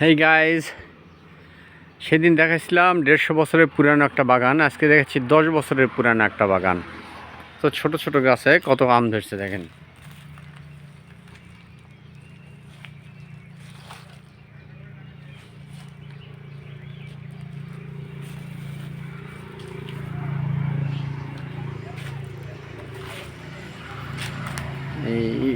Hey guys সেদিন দেখাচ্ছিলাম দেড়শো বছরের পুরানো একটা বাগান, আজকে দেখাচ্ছি দশ বছরের পুরানো একটা বাগান। তো ছোট ছোট গাছে কত আম ধরছে দেখেন এই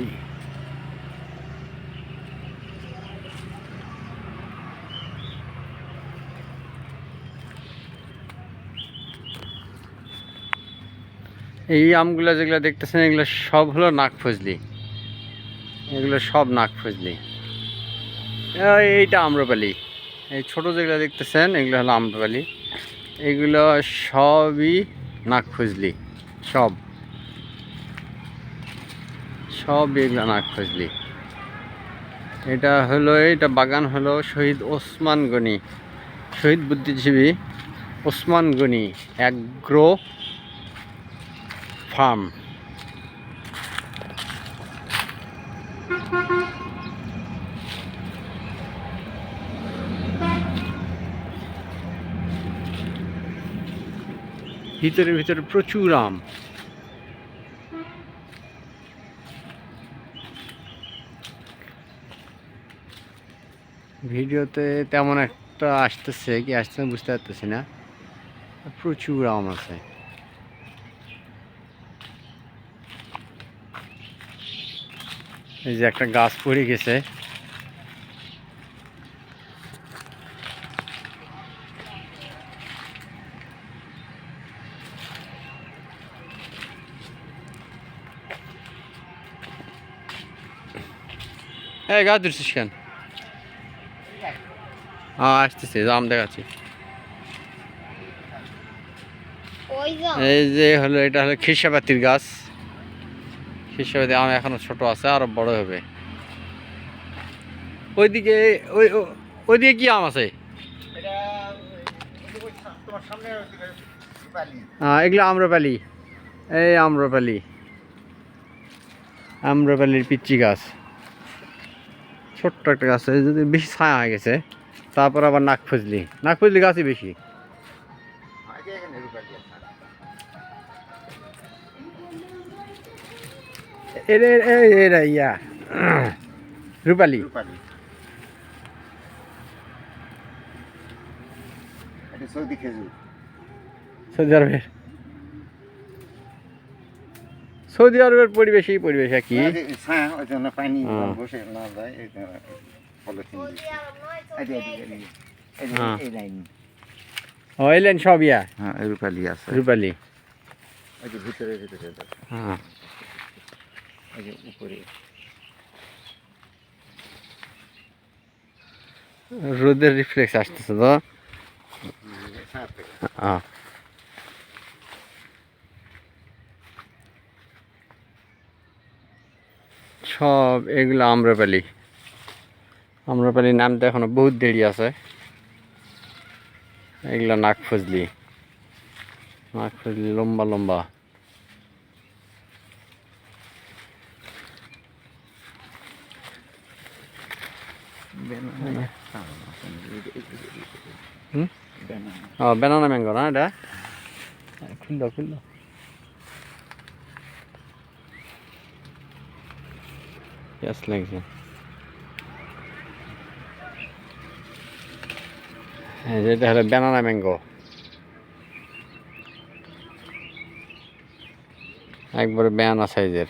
এই আমগুলো যেগুলো দেখতেছেন, এগুলো সব হলো নাক ফজলি। এগুলো সব নাক ফজলি। এই- এইটা আম্রপালি। এই ছোট যেগুলো দেখতেছেন, এগুলো হলো আম্রপালি। এগুলো সবই নাক ফজলি। সব। সব এগুলো নাক ফজলি। এটা হলো, এটা বাগান হলো শহীদ ওসমান গনি। শহীদ বুদ্ধিজীবী ওসমান গনি অ্যাগ্রো ফার্ম ভিতরে ভিতরে প্রচুর আম। ভিডিওতে তেমন একটা আসতেছে কি আসছে না, বুঝতে পারতেছি না। প্রচুর আম আছে। এই যে একটা গাছ পড়ে গেছে। এই গাছ ধরছিস কেন? হ্যাঁ আসতেছে আম দেখাচ্ছি। এই যে হলো এটা হলো খিসাপাতির গাছ। খিসাপাতি আম এখনও ছোট আছে, আরও বড় হবে। ওইদিকে, ওই ওইদিকে কি আম আছে? এগুলো আম্রপালি। এই আম্রপালি। আম্রপালির পিচ্চি গাছ। ছোট্ট একটা গাছ যদি বেশি ছায়া হয়ে গেছে। তারপর আবার নাক ফজলি নাক ফজলি গাছই বেশি। এরা ইয়া। রূপালি। সৌদি খেজুর। সৌদি আরবের। সৌদি আরবের পরিবেশ এই পরিবেশ কি? হ্যাঁ। এই লাইন। ও এলেন সব ইয়া? হ্যাঁ রূপালি আছে। রূপালি। ভিতরে ভিতরে। হ্যাঁ। ওই যে উপরে। রোদের রিফ্লেক্স আসতেছে তো? সব এগুলো আম্রপালি। আম্রপালি নামতে এখনও বহুত দেরি আছে। এগুলো নাক ফজলি। নাক ফজলি লম্বা লম্বা বেনানা ছায়া আছে। এই যে, এই যে, এই যে, হুম? বেনানা। ও বেনানা ম্যাঙ্গো না এটা? খুললো খুললো। পেঁয়াজ লাগছে। হ্যাঁ যেটা হলো বেনানা ম্যাঙ্গো। একবারে বেয়ানা সাইজের।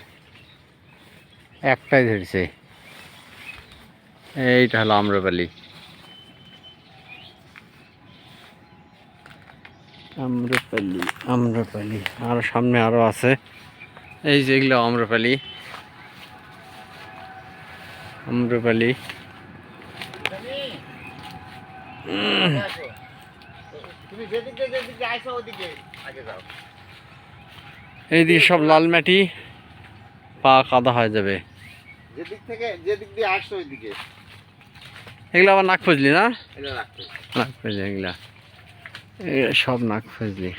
একটাই ধরছে। এইটা হলো আম্রপালি। আম্রপালি আম্রপালি। আর সামনে আরও আছে। এই যে এগুলো আম্রপালি। আম্রপালি। এইদিকে সব লাল মাটি পা কাদা হয়ে যাবে। যেদিক থেকে যেদিক দিয়ে আসছো ওইদিকে। এগুলো আবার নাক ফজলি না? নাক ফজলি। এগুলা। সব নাক ফজলি।